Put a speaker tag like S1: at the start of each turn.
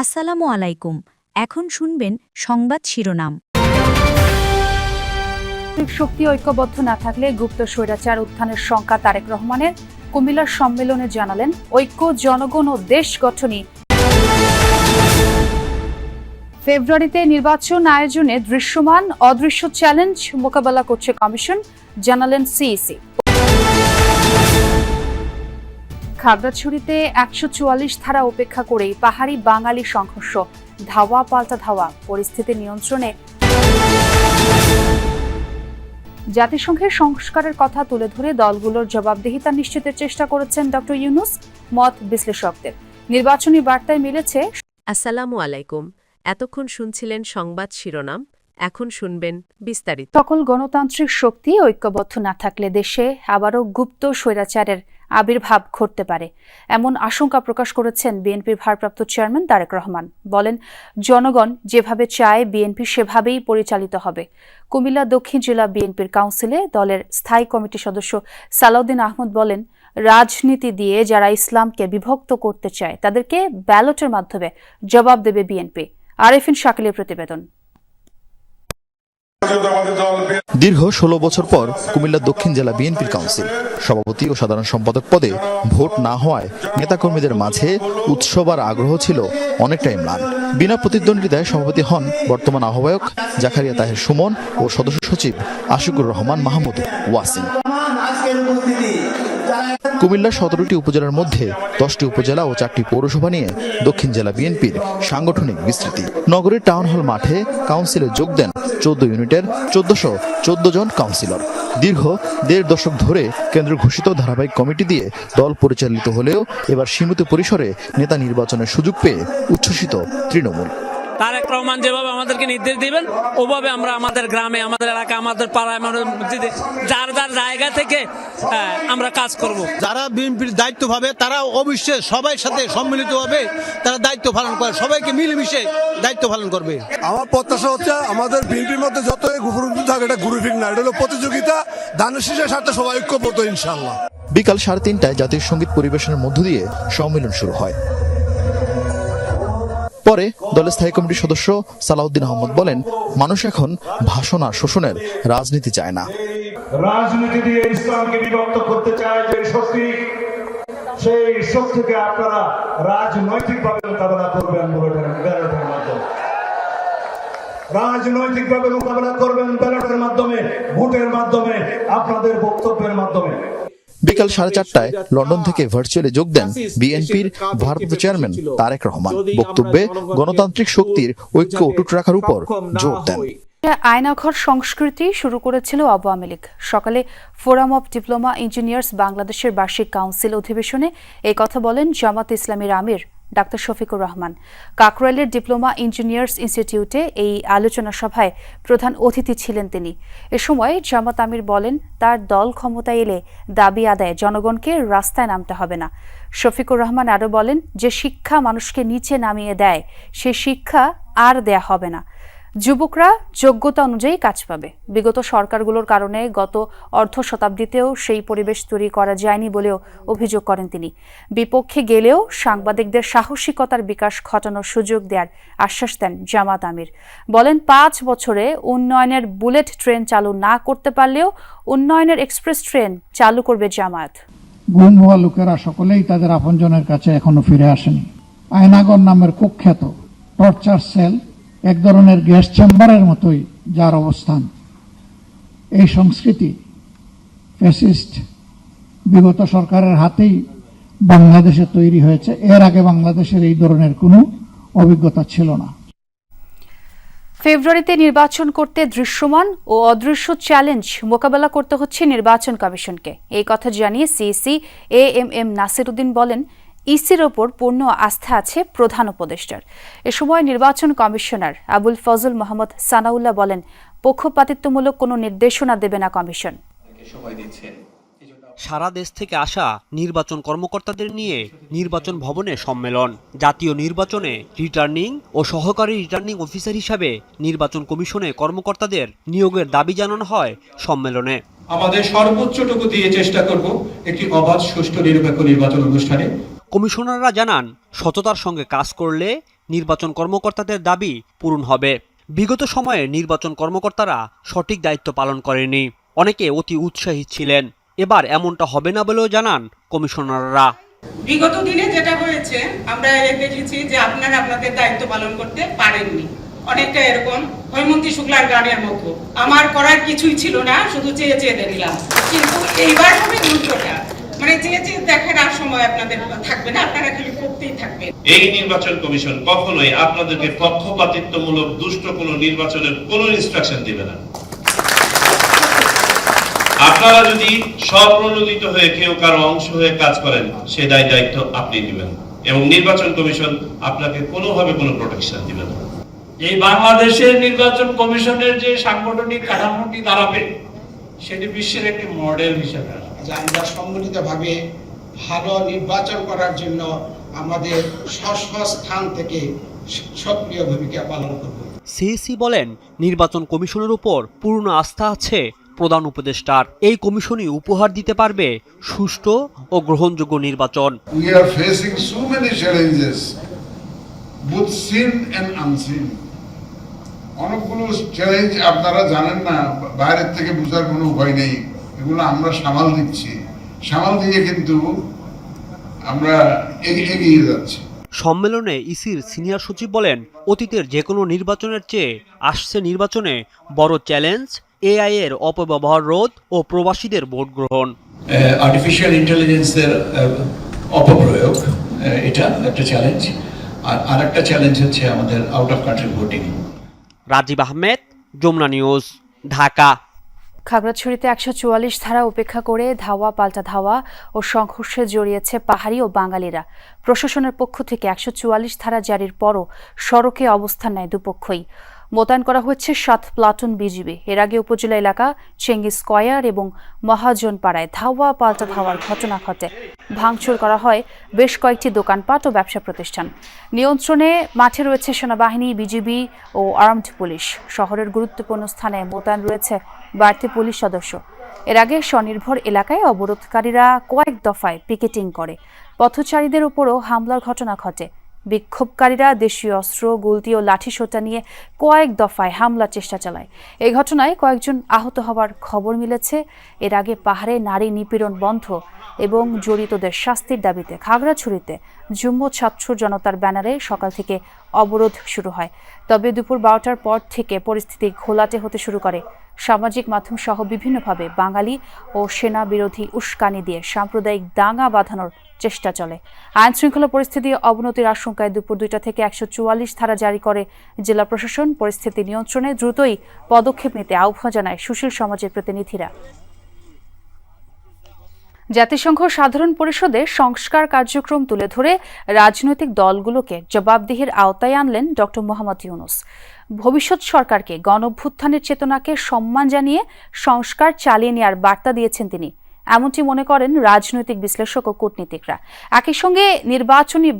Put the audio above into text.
S1: আসসালামু আলাইকুম। এখন শুনবেন সংবাদ শিরোনাম।
S2: শক্তি ঐক্যবদ্ধ না থাকলে গুপ্ত স্বৈরাচার উত্থানের শঙ্কা তারেক রহমানের, কুমিল্লার সম্মেলনে জানালেন ঐক্য, জনগণ ও দেশ গঠনই। ফেব্রুয়ারিতে নির্বাচন আয়োজনে দৃশ্যমান, অদৃশ্য চ্যালেঞ্জ মোকাবেলা করছে কমিশন, জানালেন সিইসি। খাগড়াছড়িতে একশো চুয়াল্লিশ ধারা উপেক্ষা করেই পাহাড়ি বাঙালি সংঘর্ষ। ধাওয়া পাল্টা ধাওয়া পরিস্থিতি নিয়ন্ত্রণে। জাতিসংঘের সংস্কারের কথা তুলে ধরে দলগুলোর জবাবদিহিতা নিশ্চিতের চেষ্টা করেছেন ডক্টর ইউনুস মত বিশ্লেষকদের। নির্বাচনী বার্তায় মিলেছে
S3: আসসালামু আলাইকুম। এতক্ষণ শুনছিলেন সংবাদ শিরোনাম এখন শুনবেন বিস্তারিত।
S2: সকল গণতান্ত্রিক শক্তি ঐক্যবদ্ধ না থাকলে দেশে আবারও গুপ্ত স্বৈরাচারের আবির্ভাব ঘটতে পারে। এমন আশঙ্কা প্রকাশ করেছেন বিএনপির ভারপ্রাপ্ত চেয়ারম্যান তারেক রহমান। বলেন, জনগণ যেভাবে চায় বিএনপি সেভাবেই পরিচালিত হবে। কুমিল্লা দক্ষিণ জেলা বিএনপির কাউন্সিলে দলের স্থায়ী কমিটির সদস্য সালাউদ্দিন আহমদ বলেন, রাজনীতি দিয়ে যারা ইসলামকে বিভক্ত করতে চায় তাদেরকে ব্যালটের মাধ্যমে জবাব দেবে বিএনপি। আরেফিন শাকিলের প্রতিবেদন।
S4: দীর্ঘ ষোলো বছর পর কুমিল্লা দক্ষিণ জেলা বিএনপির কাউন্সিল। সভাপতি ও সাধারণ সম্পাদক পদে ভোট না হওয়ায় নেতাকর্মীদের মাঝে উৎসব আর আগ্রহ ছিল অনেকটাই ম্লান। বিনা প্রতিদ্বন্দ্বিতায় সভাপতি হন বর্তমান আহ্বায়ক জাকারিয়া তাহের সুমন ও সদস্য সচিব আশিকুর রহমান মাহমুদ ওয়াসিম। কুমিল্লার সতেরোটি উপজেলার মধ্যে দশটি উপজেলা ও চারটি পৌরসভা নিয়ে দক্ষিণ জেলা বিএনপির সাংগঠনিক বিস্তৃতি। নগরীর টাউন হল মাঠে কাউন্সিলে যোগ দেন চোদ্দ ইউনিটের চোদ্দশো চোদ্দ জন কাউন্সিলর। দীর্ঘ দেড় দশক ধরে কেন্দ্র ঘোষিত ধারাবাহিক কমিটি দিয়ে দল পরিচালিত হলেও এবার সীমিত পরিসরে নেতা নির্বাচনের সুযোগ পেয়ে উচ্ছ্বসিত তৃণমূল।
S5: তারেক রহমান যেভাবে আমাদেরকে নির্দেশ দিবেন ওভাবে আমরা আমাদের গ্রামে আমাদের এলাকা আমাদের পাড়ায় আমাদের মসজিদে যার যার জায়গা থেকে আহ, আমরা কাজ করব।
S6: যারা বিএনপির দায়িত্ব ভাবে তারা অবশ্যই সবাই সাথে সম্মিলিতভাবে তারা দায়িত্ব পালন করে সবাইকে মিলেমিশে দায়িত্ব পালন করবে।
S7: আমার প্রত্যাশা হচ্ছে আমাদের বিএনপির মধ্যে যত গুরুত্ব থাকে এটা গুরুফিক না এটা হলো প্রতিযোগিতা ধানের শীষের সাথে সবাই ঐক্যবদ্ধ ইনশাল্লাহ
S4: বিকাল সাড়ে তিনটায় জাতীয় সংগীত পরিবেশনের মধ্য দিয়ে সম্মেলন শুরু হয়। পরে দলের স্থায়ী কমিটির সদস্য সালাউদ্দিন আহমদ বলেন, মানুষ এখন ভাষণ আর শোষণের রাজনীতি চায় না।
S8: রাজনীতি দিয়ে ইসলামকে বিভক্ত করতে চায় যে শক্তি, সেই শক্তিকে আপনারা রাজনৈতিকভাবে মোকাবেলা করবেন ব্যালটের মাধ্যমে। রাজনৈতিকভাবে মোকাবেলা করবেন ব্যালটের মাধ্যমে, ভোটের মাধ্যমে, আপনাদের বক্তব্যের মাধ্যমে।
S4: বিকাল সাড়ে চারটায় লন্ডন থেকে ভার্চুয়ালি যোগ দেন বিএনপির ভারপ্রাপ্ত চেয়ারম্যান তারেক রহমান। বক্তব্যে গণতান্ত্রিক শক্তির ঐক্য অটুট রাখার উপর জোর দেন।
S2: আয়নাঘর সংস্কৃতি শুরু করেছিল আওয়ামী লীগ সকালে ফোরাম অব ডিপ্লোমা ইঞ্জিনিয়ার্স বাংলাদেশের বার্ষিক কাউন্সিল অধিবেশনে এই কথা বলেন জামাত ইসলামীর আমির ডাক্তার শফিকুর রহমান। কাকরাইলের ডিপ্লোমা ইঞ্জিনিয়ার্স ইনস্টিটিউটে এই আলোচনা সভায় প্রধান অতিথি ছিলেন তিনি। এ সময় জামাত আমির বলেন, তার দল ক্ষমতায় এলে দাবি আদায় জনগণকে রাস্তায় নামতে হবে না। শফিকুর রহমান আরও বলেন যে শিক্ষা মানুষকে নিচে নামিয়ে দেয়, সে শিক্ষা আর দেয়া হবে না। যুবকরা যোগ্যতা অনুযায়ী কাজ পাবে। বিগত সরকারগুলোর কারণে গত অর্ধ শতাব্দীতেও সেই পরিবেশ তৈরি করা যায়নি বলেও অভিযোগ করেন তিনি। বিপক্ষে গেলেও সাংবাদিকদের সাহসিকতার বিকাশ ঘটানোর সুযোগ দেওয়ার আশ্বাস দেন জামাত আমির। বলেন, পাঁচ বছরে উন্নয়নের বুলেট ট্রেন চালু না করতে পারলেও উন্নয়নের এক্সপ্রেস ট্রেন চালু করবে জামায়াত।
S9: গুম হওয়া লোকেরা সকলেই তাদের আপনজনের কাছে এখনও ফিরে আসেনি। আয়নাগর নামের কুখ্যাত টর্চার সেল এক ধরনের গ্যাস চেম্বারের মতোই যার অবস্থান। এই সংস্কৃতি ফ্যাসিস্ট বিগত সরকারের হাতেই বাংলাদেশে তৈরি হয়েছে। এর আগে বাংলাদেশের এই ধরনের কোনো অভিজ্ঞতা ছিল না।
S2: ফেব্রুয়ারিতে নির্বাচন করতে দৃশ্যমান ও অদৃশ্য চ্যালেঞ্জ মোকাবেলা করতে হচ্ছে নির্বাচন কমিশনকে। এই কথা জানিয়ে CEC A M M Nasiruddin বলেন ইসির ওপর পূর্ণ আস্থা আছে প্রধান উপদেষ্টার। এ সময় নির্বাচন কমিশনার আবুল ফজল মোহাম্মদ সানাউল্লাহ বলেন পক্ষপাতিত্বমূলক কোনো নির্দেশনা দেবে না কমিশন।
S10: সারা দেশ থেকে আসা নির্বাচন কর্মকর্তাদের নিয়ে নির্বাচন ভবনে সম্মেলন। জাতীয় নির্বাচনে রিটার্নিং ও সহকারী রিটার্নিং অফিসার হিসাবে নির্বাচন কমিশনে কর্মকর্তাদের নিয়োগের দাবি জানানো হয় সম্মেলনে।
S8: আমাদের সর্বোচ্চটুকু দিয়ে চেষ্টা করব একটি অবাধ সুষ্ঠু নিরপেক্ষ নির্বাচন অনুষ্ঠানে
S10: কমিশনাররা জানান, সততার সঙ্গে কাজ করলে নির্বাচন কর্মকর্তাদের দাবি পূরণ হবে। বিগত সময়ে নির্বাচন কর্মকর্তারা সঠিক দায়িত্ব পালন করেনি অনেকে অতি উৎসাহী ছিলেন। এবার এমনটা হবে না বলেও জানান কমিশনাররা।
S11: বিগত দিনে যেটা হয়েছে, আমরা দেখেছি যে আপনারা আপনাদের দায়িত্ব পালন করতে পারেননি। অনেকটা এরকম হৈমন্তী শুক্লার গানের মতো। আমার করার কিছুই ছিল না, শুধু চেয়ে চেয়ে দেখলাম কিন্তু এইবার হবে উল্টোটা মানে চেয়ে চেয়ে দেখার আর সময় আপনাদের থাকবে না আপনারা খালি করতেই থাকবেন।
S12: এই নির্বাচন কমিশন কখনোই আপনাদেরকে পক্ষপাতিত্বমূলক দুষ্ট কোনো নির্বাচনের কোনো ইনস্ট্রাকশন দিবে না। আপনারা যদি স্বপ্রণোদিত হয়ে কেউ কারও অংশ হয়ে কাজ করেন সে দায় দায়িত্ব আপনি নেবেন। এবং নির্বাচন কমিশন আপনাকে কোনোভাবে কোনো প্রোটেকশন দিবে না।
S5: এই বাংলাদেশের নির্বাচন কমিশনের যে সাংগঠনিক কাঠামোটি দাঁড়াবে সেটি বিশ্বের একটি মডেল হিসেবে আসবে
S11: যে আমরা সম্মিলিতভাবে ভালো নির্বাচন করার জন্য আমাদের স্ব স্থান থেকে সক্রিয় ভূমিকা পালন করব।
S10: সিএসি বলেন নির্বাচন কমিশনের উপর পূর্ণ আস্থা আছে প্রধান উপদেষ্টার। এই কমিশনই উপহার দিতে পারবে সুষ্ঠু ও গ্রহণযোগ্য নির্বাচন।
S7: We are facing so many challenges, both seen and unseen. অনেকগুলো চ্যালেঞ্জ আপনারা জানেন না বাইরের থেকে বোঝার কোনো উপায় নেই। এগুলো আমরা সামাল দিচ্ছি। সামাল দিয়ে কিন্তু আমরা এগিয়ে এগিয়ে যাচ্ছি।
S10: সম্মেলনে ইসির সিনিয়র সচিব বলেন অতীতের যে কোনো নির্বাচনের চেয়ে আসছে নির্বাচনে বড় চ্যালেঞ্জ এআই এর অপব্যবহার রোধ ও প্রবাসীদের ভোট গ্রহণ।
S8: আর্টিফিশিয়াল ইন্টেলিজেন্সের অপপ্রয়োগ এটা একটা চ্যালেঞ্জ আর আরেকটা চ্যালেঞ্জ হচ্ছে আমাদের out of country voting
S10: Rajib Ahmed Jamuna news Dhaka.
S2: খাগড়াছড়িতে একশো চুয়াল্লিশ ধারা উপেক্ষা করে ধাওয়া পাল্টা ধাওয়া ও সংঘর্ষে জড়িয়েছে পাহাড়ি ও বাঙালিরা। প্রশাসনের পক্ষ থেকে একশো চুয়াল্লিশ ধারা জারির পরও সড়কে অবস্থান নেয় দুপক্ষই। মোতায়েন করা হচ্ছে সাত প্লাটুন বিজিবি। এর আগে উপজেলা এলাকা চেঙ্গি স্কয়ার এবং মহাজনপাড়ায় ধাওয়া পাল্টা ধাওয়ার ঘটনা ঘটে। ভাঙচুর করা হয় বেশ কয়েকটি দোকানপাট ও ব্যবসা প্রতিষ্ঠান। নিয়ন্ত্রণে মাঠে রয়েছে সেনাবাহিনী, বিজিবি ও আর্মড পুলিশ। শহরের গুরুত্বপূর্ণ স্থানে মোতায়েন রয়েছে বাড়তি পুলিশ সদস্য। এর আগে স্বনির্ভর এলাকায় অবরোধকারীরা কয়েক দফায় পিকেটিং করে। পথচারীদের উপরও হামলার ঘটনা ঘটে। বিক্ষোভকারীরা দেশীয় অস্ত্র, গুলতি ও লাঠিসোঁটা নিয়ে কয়েক দফায় হামলার চেষ্টা চালায়। এই ঘটনায় কয়েকজন আহত হওয়ার খবর মিলেছে। এর আগে পাহাড়ে নারী নিপীড়ন বন্ধ এবং জড়িতদের শাস্তির দাবিতে খাগড়াছড়িতে যুম্ম ছাত্র জনতার ব্যানারে সকাল থেকে অবরোধ শুরু হয়। তবে দুপুর বারোটার পর থেকে পরিস্থিতি ঘোলাটে হতে শুরু করে। সামাজিক মাধ্যম সহ বিভিন্নভাবে বাঙালি ও সেনা বিরোধী উস্কানি দিয়ে সাম্প্রদায়িক দাঙ্গা বাঁধানোর চেষ্টা চলে। আইন শৃঙ্খলা পরিস্থিতি অবনতির আশঙ্কায় দুপুর দুইটা থেকে একশো চুয়াল্লিশ ধারা জারি করে জেলা প্রশাসন। পরিস্থিতি নিয়ন্ত্রণে দ্রুতই পদক্ষেপ নিতে আহ্বান জানায় সুশীল সমাজের প্রতিনিধিরা। জাতিসংঘ সাধারণ পরিষদে সংস্কার কার্যক্রম তুলে ধরে রাজনৈতিক দলগুলোকে জবাবদিহির আওতায় আনলেন ড. মোহাম্মদ ইউনুস। ভবিষ্যৎ সরকারকে গণভ্যুত্থানের চেতনাকে সম্মান জানিয়ে সংস্কার চালিয়ে নেওয়ার বার্তা দিয়েছেন তিনি। এমনটি মনে করেন রাজনৈতিক বিশ্লেষক ও কূটনীতিকরা। একই সঙ্গে নির্বাচনী